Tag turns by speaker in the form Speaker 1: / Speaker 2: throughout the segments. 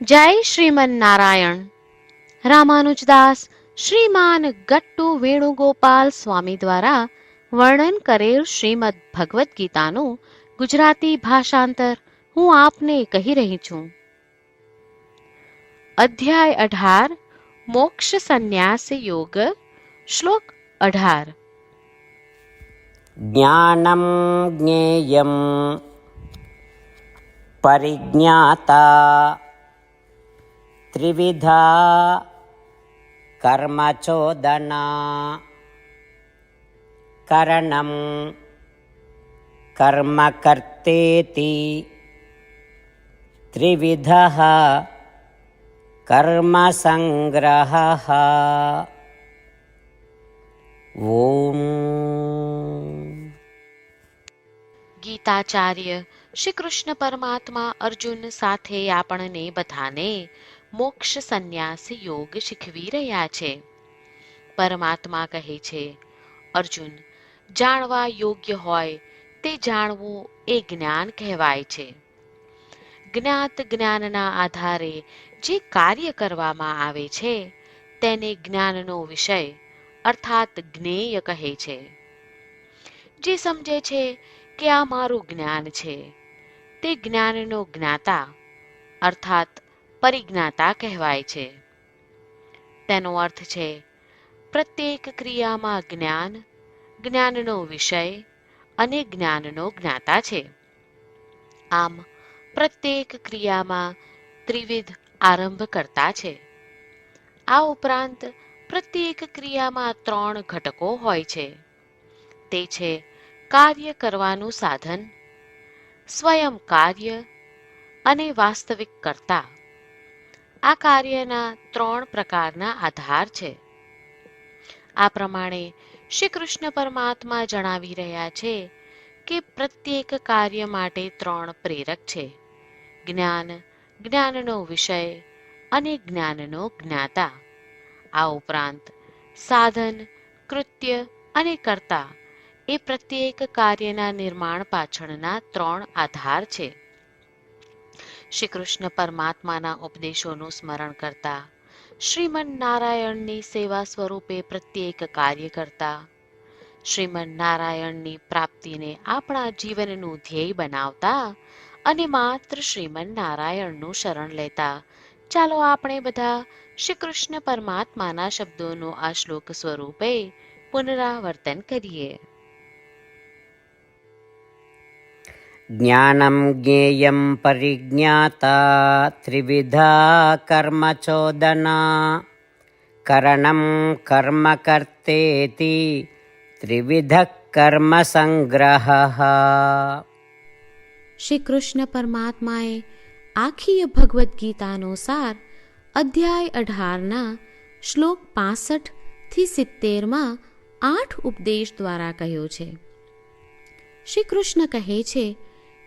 Speaker 1: જય શ્રીમન નારાયણ રામાનુજદાસ શ્રીમાન ગટ્ટુ વેણુગોપાલ સ્વામી દ્વારા વર્ણન કરેલ શ્રીમદ ભગવદ્ ગીતાનું ગુજરાતી ભાષાંતર હું આપને કહી રહી છું. અધ્યાય અઢાર, મોક્ષ સંન્યાસ યોગ, શ્લોક અઢાર.
Speaker 2: જ્ઞાનમ જ્ઞેયમ પરિજ્ઞાતા ત્રિવિધા કર્મચોદના કरणं કર્મ कर्तेति त्रिविधः कर्मसङ्ग्रहः ॐ
Speaker 1: ગીતાચાર્ય શ્રી કૃષ્ણ પરમાત્મા અર્જુન સાથે આપણને બધાને મોક્ષ સંન્યાસ યોગ શીખવી રહ્યા છે. પરમાત્મા કહે છે, અર્જુન, જાણવા યોગ્ય હોય તે જાણવું એ જ્ઞાન કહેવાય છે. જ્ઞાત જ્ઞાનના આધારે જે કાર્ય કરવામાં આવે છે, તેને જ્ઞાનનો વિષય, અર્થાત જ્ઞેય કહે છે. જે સમજે છે કે આ મારું જ્ઞાન છે, તે જ્ઞાનનો જ્ઞાતા, અર્થાત પરિજ્ઞાતા કહેવાય છે. તેનો અર્થ છે, પ્રત્યેક ક્રિયામાં જ્ઞાન, જ્ઞાનનો વિષય અને જ્ઞાનનો જ્ઞાતા છે. આમ, પ્રત્યેક ક્રિયામાં ત્રિવિધ આરંભ કરતા છે. આ ઉપરાંત, પ્રત્યેક ક્રિયામાં ત્રણ ઘટકો હોય છે. તે છે, કાર્ય કરવાનું સાધન, સ્વયં કાર્ય અને વાસ્તવિક કર્તા. આ કાર્યના ત્રણ પ્રકારના આધાર છે. આ પ્રમાણે શ્રી કૃષ્ણ પરમાત્મા જણાવી રહ્યા છે કે પ્રત્યેક કાર્ય માટે ત્રણ પ્રેરક છે. જ્ઞાન, જ્ઞાનનો વિષય અને જ્ઞાનનો જ્ઞાતા. આ ઉપરાંત સાધન, કૃત્ય અને કર્તા એ પ્રત્યેક કાર્યના નિર્માણ પાછળના ત્રણ આધાર છે. શ્રી કૃષ્ણ પરમાત્માના ઉપદેશોનું સ્મરણ કરતા, શ્રીમન નારાયણની સેવા સ્વરૂપે પ્રત્યેક કાર્ય કરતા, શ્રીમન નારાયણની પ્રાપ્તિને આપણા જીવનનું ધ્યેય બનાવતા અને માત્ર શ્રીમન નારાયણનું શરણ લેતા. ચાલો આપણે બધા શ્રી કૃષ્ણ પરમાત્માના શબ્દોનું આ શ્લોક સ્વરૂપે પુનરાવર્તન કરીએ.
Speaker 2: જ્ઞાનમ જ્ઞેયમ પરિજ્ઞાતા ત્રિવિધા કર્મચોદના કरणं કર્મ કર્તેતિ ત્રિવિધ કર્મ સંગ્રહ
Speaker 1: શ્રી કૃષ્ણ પરમાત્માએ આખી ભગવદ્ ગીતાનો સાર અધ્યાય અઢારના શ્લોક પાસઠથી સિત્તેરમાં આઠ ઉપદેશ દ્વારા કહ્યો છે. શ્રી કૃષ્ણ કહે છે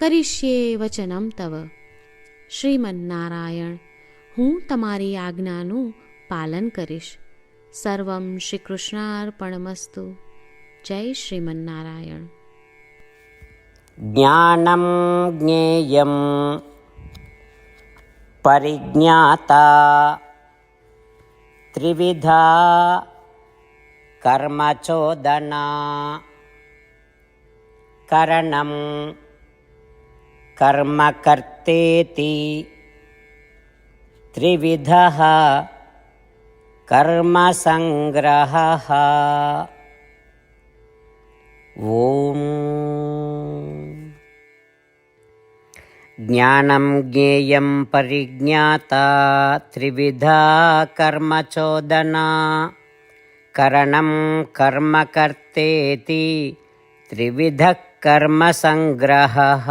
Speaker 1: કરીશ્યે વચનમ તવ. શ્રીમન્નારાયણ, હું તમારી આજ્ઞાનું પાલન કરીશ. સર્વમ શ્રી કૃષ્ણાર્પણમસ્તુ જય શ્રીમન્નારાયણ.
Speaker 2: જ્ઞાનમ જ્ઞેયમ પરિજ્ઞાતા ત્રિવિધા કર્મચોદના. કरणं कर्मकर्तेति त्रिविधः कर्मसङ्ग्रहः ॐ ज्ञानं ज्ञेयं परिज्ञाता त्रिविधा कर्मचोदना करणं कर्मकर्तेति त्रिविधः कर्मसङ्ग्रहः